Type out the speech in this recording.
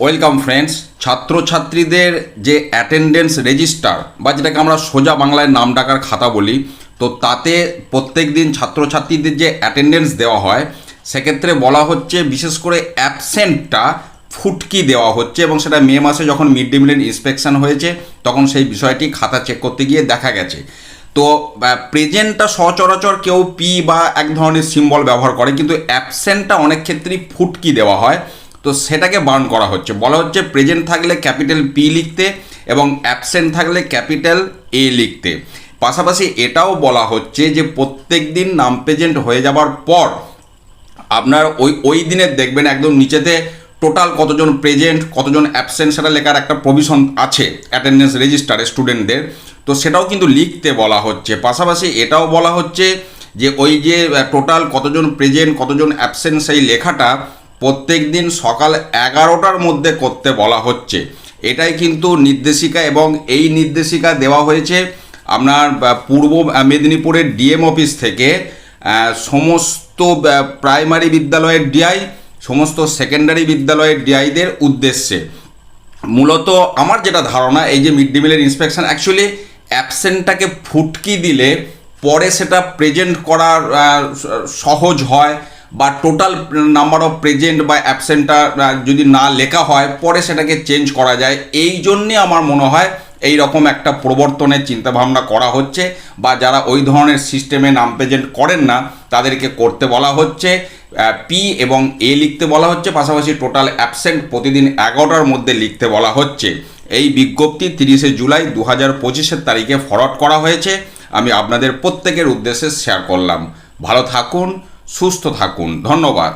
Welcome friends ছাত্রছাত্রীদের যে attendance register বা যেটাকে আমরা সোজা বাংলায় নাম ডাকার খাতা বলি, তো তাতে প্রত্যেক দিন ছাত্রছাত্রীদের যে অ্যাটেন্ডেন্স দেওয়া হয়, সেক্ষেত্রে বলা হচ্ছে বিশেষ করে অ্যাবসেন্টটা ফুটকি দেওয়া হচ্ছে এবং সেটা মে মাসে যখন মিড ডে মিলের ইন্সপেকশন হয়েছে, তখন সেই বিষয়টি খাতা চেক করতে গিয়ে দেখা গেছে। তো প্রেজেন্টটা সচরাচর কেউ পি বা এক ধরনের সিম্বল ব্যবহার করে, কিন্তু অ্যাবসেন্টটা অনেক ক্ষেত্রেই ফুটকি দেওয়া হয়। তো সেটাকে বার্ন করা হচ্ছে। বলা হচ্ছে প্রেজেন্ট থাকলে ক্যাপিটাল পি লিখতে এবং অ্যাবসেন্ট থাকলে ক্যাপিটাল এ লিখতে। পাশাপাশি এটাও বলা হচ্ছে যে প্রত্যেক দিন নাম প্রেজেন্ট হয়ে যাবার পর আপনার ওই ওই দিনের দেখবেন একদম নিচেতে টোটাল কতজন প্রেজেন্ট, কতজন অ্যাবসেন্ট সেটা লেখার একটা প্রভিশন আছে অ্যাটেন্ডেন্স রেজিস্টারে স্টুডেন্টদের। তো সেটাও কিন্তু লিখতে বলা হচ্ছে। পাশাপাশি এটাও বলা হচ্ছে যে ওই যে টোটাল কতজন প্রেজেন্ট, কতজন অ্যাবসেন্ট সেই লেখাটা প্রত্যেক দিন সকাল এগারোটার মধ্যে করতে বলা হচ্ছে। এটাই কিন্তু নির্দেশিকা এবং এই নির্দেশিকা দেওয়া হয়েছে আপনার পূর্ব মেদিনীপুরের ডিএম অফিস থেকে সমস্ত প্রাইমারি বিদ্যালয়ের ডিআই, সমস্ত সেকেন্ডারি বিদ্যালয়ের ডিআইদের উদ্দেশ্যে। মূলত আমার যেটা ধারণা, এই যে মিড ডে মিলের ইন্সপেকশন অ্যাকচুয়ালি অ্যাবসেন্টটাকে ফুটকি দিলে পরে সেটা প্রেজেন্ট করার সহজ হয়। বা টোটাল নাম্বার অফ প্রেজেন্ট বা অ্যাবসেন্টটা যদি না লেখা হয়, পরে সেটাকে চেঞ্জ করা যায়। এই জন্যে আমার মনে হয় এই রকম একটা প্রবর্তনের চিন্তাভাবনা করা হচ্ছে বা যারা ওই ধরনের সিস্টেমে নাম প্রেজেন্ট করেন না, তাদেরকে করতে বলা হচ্ছে। পি এবং এ লিখতে বলা হচ্ছে, পাশাপাশি টোটাল অ্যাবসেন্ট প্রতিদিন এগারোটার মধ্যে লিখতে বলা হচ্ছে। এই বিজ্ঞপ্তি তিরিশে জুলাই দু হাজার পঁচিশের তারিখে ফরওয়ার্ড করা হয়েছে। আমি আপনাদের প্রত্যেকের উদ্দেশ্যে শেয়ার করলাম। ভালো থাকুন সুস্থ থাকুন ধন্যবাদ।